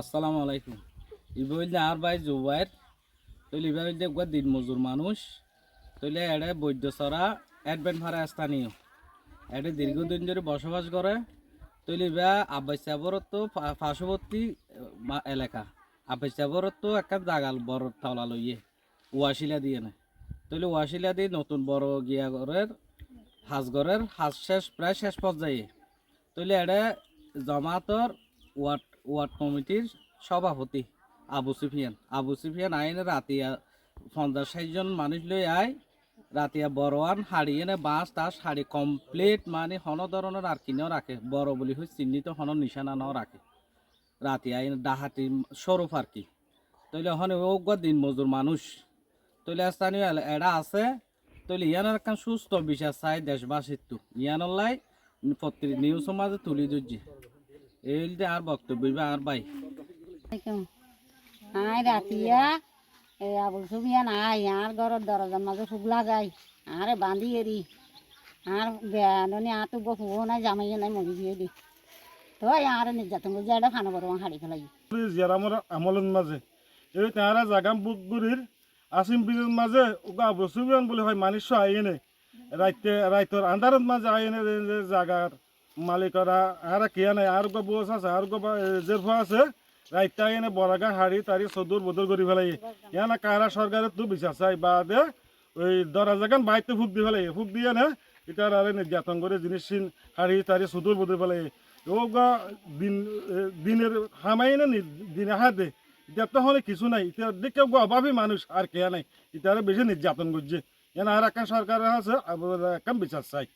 আসসালামু আলাইকুম। ইবে হইলে আর ভাই জুবাইর। তৈলে হইলে একবার দিন মজুর মানুষ। তৈলে এড়ে বৈদ্য সরা অ্যাডভেন্ট ভাড়া স্থানীয়। এড়ে দীর্ঘদিন ধরে বসবাস করে। তৈলে ইবে আব্বাসাবরত পার্শ্ববর্তী এলাকা। আব্বাসাবরত একটা জাগাল বড় তলা লইয়ে ওয়াশিলা দিয়ে না। তৈলে ওয়াশিলা দিয়ে নতুন বড় গিয়া ঘরের হাজগরের হাজ শেষ, প্রায় শেষ পর্যায়ে। তৈলে এড়ে জমাতর ওয়ার্ড ওয়ার্ড কমিটির সভাপতি আবু সুফিয়ান। আবু সুফিয়ান আইনে রাতিয়া পঞ্চাশ ষাটজন মানুষ লই আয়, রাতিয়া বড়োয়ান হাড়িয়ে নে বাঁশ, তাস, হাড়ি কমপ্লিট মানে হন ধরনের আর কিনেও রাখে। বড় বলি হয়ে চিহ্নিত হন নিশানা নাও রাখে। রাতি আইন ডাহাতি স্বরূপ আর কি। তৈলে হনে ও দিন মজুর মানুষ। তৈলে স্থানীয় এরা আছে তৈলে ইয়ানের একখান সুস্থ বিশ্বাস চাই দেশবাসীর তো ইয়ানোর লাই পত্রিক নিউজ মাঝে তুলি দুজি এই যে আর বক্তব্য বা আর ভাই? আই রাতিয়া এ। আবুল সুবিয়ান আই আর ঘরের দরজার মাঝে ফুগ লাগাই আরে বান্ধি এরি। আর বেয়ানি আতো বহু নাই জামাই নাই মরি দিয়ে দি। তো আর নির্যাতন করছে এটা খানা বড় হাড়ি ফেলাই জিয়ারামর আমলের মাঝে। এই তাহারা জাগাম বুকগুড়ির আসিম ব্রিজের মাঝে ওগা বসুবিয়ান বলে হয় মানুষ আইনে রাইতে রাইতর আন্ধারের মাঝে আইনে জাগার মালিকরা আর কিয়া নাই আর গো আছে আর গো আছে রাইতে আইনে বরাগা হাড়ি তারি সদুর বদল করি ফেলাই। ইয়ানা কারা সরকারের তো বিশ্বাস চাই বা দে ওই দরা জাগান বাইতে ফুক দি ফেলাই। ফুক দিয়ে না এটা আর নির্যাতন করে জিনিস হাড়ি তারি সদুর বদল ফেলাই। ওগা দিন এ, দিনের হামাই না দিনে হাতে। এটা তো হলে কিছু নাই এটা দেখে গো অভাবী মানুষ আর কে নাই এটা বেশি নির্যাতন করছে। এনা আর একটা সরকার আছে একটা বিচার চাই।